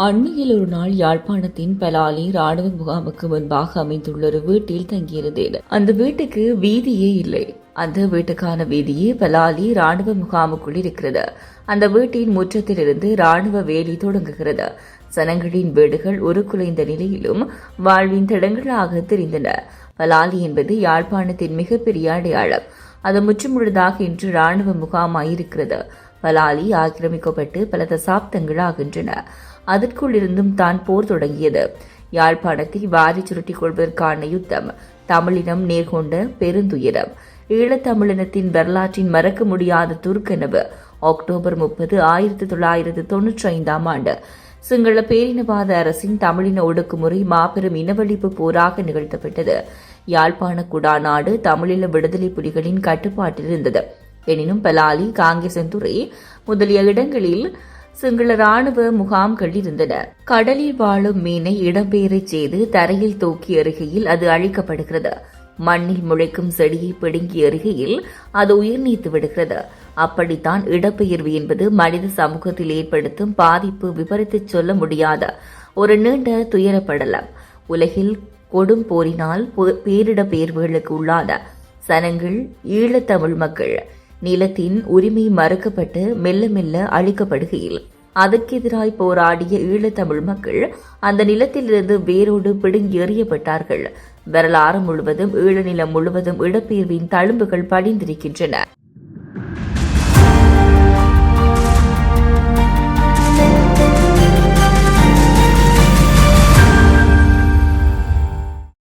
அண்மையில் ஒரு நாள் யாழ்ப்பாணத்தின் பலாலி ராணுவ முகாமுக்கு முன்பாக அமைந்துள்ள ஒரு வீட்டில் தங்கியிருந்தேன். அந்த வீட்டுக்கு வீதியே இல்லை. அந்த வீட்டுக்கான வீதியே பலாலி ராணுவ முகாமுக்குள் இருக்கிறது. அந்த வீட்டின் முற்றத்திலிருந்து ராணுவ வேலி தொடங்குகிறது. சனங்களின் வீடுகள் ஒரு குலைந்த நிலையிலும் வாழ்வின் தடங்களாக தெரிந்தன. பலாலி என்பது யாழ்ப்பாணத்தின் மிகப்பெரிய அடையாளம். அது முற்றுமுழுதாக இன்று ராணுவ முகாமாயிருக்கிறது. பலாலி ஆக்கிரமிக்கப்பட்டு பல தசாப்தங்கள் ஆகின்றன. அதற்குள் இருந்தும் தான் போர் தொடங்கியது. யாழ்ப்பாணத்தை வாரி சுருட்டிக் கொள்வதற்கான யுத்தம் தமிழினம் நேர்கொண்ட பெருந்துயரம். ஈழத்தமிழினத்தின் வரலாற்றின் மறக்க முடியாத துர்க்கனவு அக்டோபர் முப்பது ஆயிரத்தி தொள்ளாயிரத்து தொன்னூற்றி ஐந்தாம் ஆண்டு. சிங்கள பேரினவாத அரசின் தமிழின ஒடுக்குமுறை மாபெரும் இனவழிப்பு போராக நிகழ்த்தப்பட்டது. யாழ்ப்பாண குடாநாடு தமிழீழ விடுதலை புலிகளின் கட்டுப்பாட்டில் இருந்தது. எனினும் பலாலி காங்கேசன்துறை முதலிய இடங்களில் சிங்கள ராணுவ முகாம்கள் இருந்தன. கடலில் வாழும் மீனை இடம்பெயரச் செய்து தரையில் தூக்கி எறிகையில் அது அழிக்கப்படுகிறது. மண்ணில் முளைக்கும் செடியை பிடுங்கி எறிகையில் அது உயிர் நீத்து விடுகிறது. அப்படித்தான் இடப்பெயர்வு என்பது மனித சமூகத்தில் ஏற்படுத்தும் பாதிப்பு விவரித்துச் சொல்ல முடியாத ஒரு நீண்ட துயரப்படலம். உலகில் கொடும் போரினால் பேரிடப்பெயர்வுகளுக்கு உள்ளான சனங்கள் ஈழத்தமிழ் மக்கள் நிலத்தின் உரிமை மறுக்கப்பட்டு மெல்ல மெல்ல அழிக்கப்படுகையில் அதற்கெதிராய் போராடிய ஈழத்தமிழ் மக்கள் அந்த நிலத்திலிருந்து வேரோடு பிடுங்கி எறியப்பட்டார்கள். வரலாறு முழுவதும் ஈழநிலம் முழுவதும் இடப்பெயர்வின் தழும்புகள் படிந்திருக்கின்றன